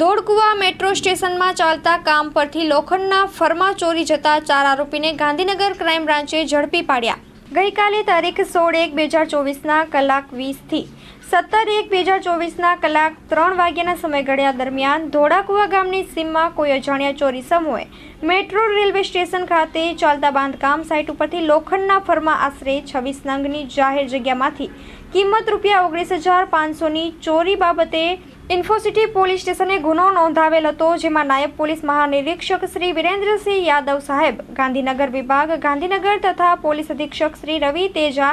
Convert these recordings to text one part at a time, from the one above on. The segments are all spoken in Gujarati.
ધોળકુવા મેટ્રો સ્ટેશનમાં ચાલતા કામ પરથી લોખંડના ફરમા ચોરી જતા ચાર આરોપીને ગાંધીનગર ક્રાઇમ બ્રાન્ચે ઝડપી પાડ્યા. ગઈકાલે તારીખ સોળ એક બે હજાર ચોવીસના કલાક વીસથી સત્તર એક બે હજાર ચોવીસના કલાક ત્રણ વાગ્યાના સમયગાળા દરમિયાન ધોળાકુવા ગામની સીમમાં કોઈ અજાણ્યા ચોરી સમૂહે મેટ્રો રેલવે સ્ટેશન ખાતે ચાલતા બાંધકામ સાઇટ ઉપરથી લોખંડના ફરમાં આશરે છવ્વીસ નંગની જાહેર જગ્યામાંથી કિંમત રૂપિયા ઓગણીસ હજાર પાંચસોની ચોરી બાબતે ઇન્ફોસિટી પોલીસ સ્ટેશને ગુનો નોંધાવેલ હતો, જેમાં નાયબ પોલીસ મહાનિરીક્ષક શ્રી વિરેન્દ્રસિંહ યાદવ સાહેબ, ગાંધીનગર વિભાગ ગાંધીનગર તથા પોલીસ અધિક્ષક શ્રી રવિ તેજા,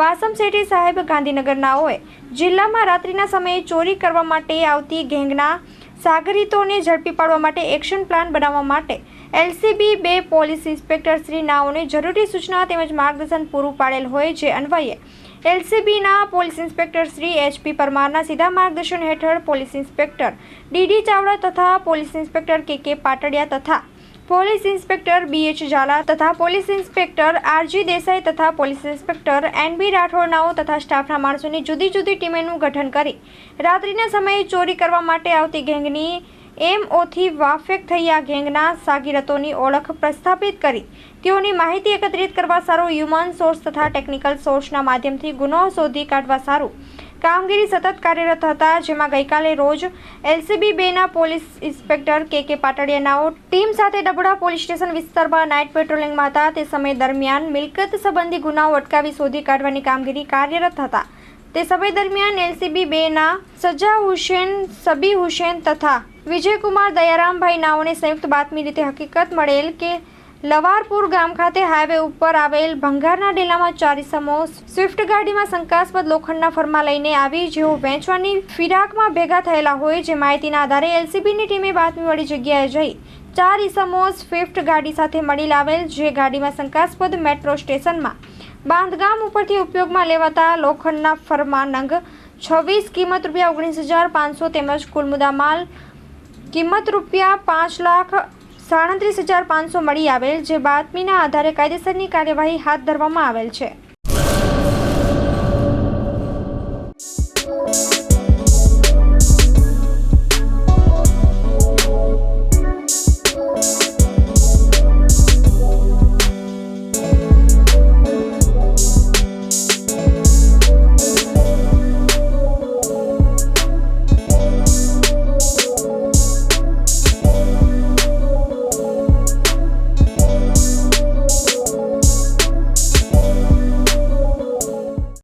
વાસમ શેઠી સાહેબ ગાંધીનગરનાઓએ જિલ્લામાં રાત્રિના સમયે ચોરી કરવા માટે આવતી ગેંગના સાગરીતોને ઝડપી પાડવા માટે એક્શન પ્લાન બનાવવા માટે એલસીબી બે પોલીસ ઇન્સ્પેક્ટર શ્રી નાઓને જરૂરી સૂચના તેમજ માર્ગદર્શન પૂરું પાડેલ હોય, જે અન્વયે એલસીબીના પોલીસ ઇન્સ્પેક્ટર શ્રી એચપી પરમારના સીધા માર્ગદર્શન હેઠળ પોલીસ ઇન્સ્પેક્ટર ડીડી ચાવડા તથા પોલીસ ઇન્સ્પેક્ટર કે કે પાટડિયા તથા police inspector B H Zala તથા police inspector R G Desai તથા પોલીસ ઇન્સ્પેક્ટર એન બી રાઠોડનાઓ તથા સ્ટાફના માણસોની જુદી જુદી ટીમેનું ગઠન કરી રાત્રિના સમયે ચોરી કરવા માટે આવતી ગેંગની એમઓથી વાફેક થયા ગેંગના સાગીરતોની ઓળખ પ્રસ્થાપિત કરી. તેઓની માહિતી એકત્રિત કરવા સારું હ્યુમન સોર્સ તથા ટેકનિકલ સોર્સના માધ્યમથી ગુનો શોધી કાઢવા સારું. કામગીરી સતત કાર્યરત હતા, જેમાં ગઈકાલે રોજ એલસીબી બેના પોલીસ ઇન્સ્પેક્ટર કે કે પાટડિયાનાઓ ટીમ સાથે ડબડા પોલીસ સ્ટેશન વિસ્તારમાં નાઇટ પેટ્રોલિંગમાં હતા. તે સમય દરમિયાન મિલકત સંબંધી ગુનાઓ અટકાવી શોધી કાઢવાની કામગીરી કાર્યરત હતા. તે સમય દરમિયાન એલસીબી બેના સજા હુસેન, સબી હુસેન તથા વિજયકુમાર દયારામભાઈ નાઓને સંયુક્ત બાતમી રીતે હકીકત મળેલ કે લવારપુર ગામ ખાતે હાઈવે ઉપર આવેલ ભંગારના ડેલામાં ચાર ઇસમો સ્વિફ્ટ ગાડીમાં શંકાસ્પદ લોખંડના ફરમા લઈને આવી જેઓ વેચવાની ફિરાકમાં ભેગા થયેલા હોય જે માહિતીના આધારે એલસીબીની ટીમે બાતમીવાળી જગ્યાએ જઈ ચાર ઇસમો સ્વિફ્ટ ગાડી સાથે મળી લાવેલ જે ગાડીમાં શંકાસ્પદ મેટ્રો સ્ટેશનમાં બાંધકામ ઉપરથી ઉપયોગમાં લેવાતા લોખંડના ફરમાનંગ છવ્વીસ કિંમત રૂપિયા ઓગણીસ હજાર પાંચસો તેમજ કુલ મુદ્દામાલ કિંમત રૂપિયા પાંચ લાખ સાડત્રીસ હજાર પાંચસો મળી આવેલ, જે બાતમીના આધારે કાયદેસરની કાર્યવાહી હાથ ધરવામાં આવેલ છે.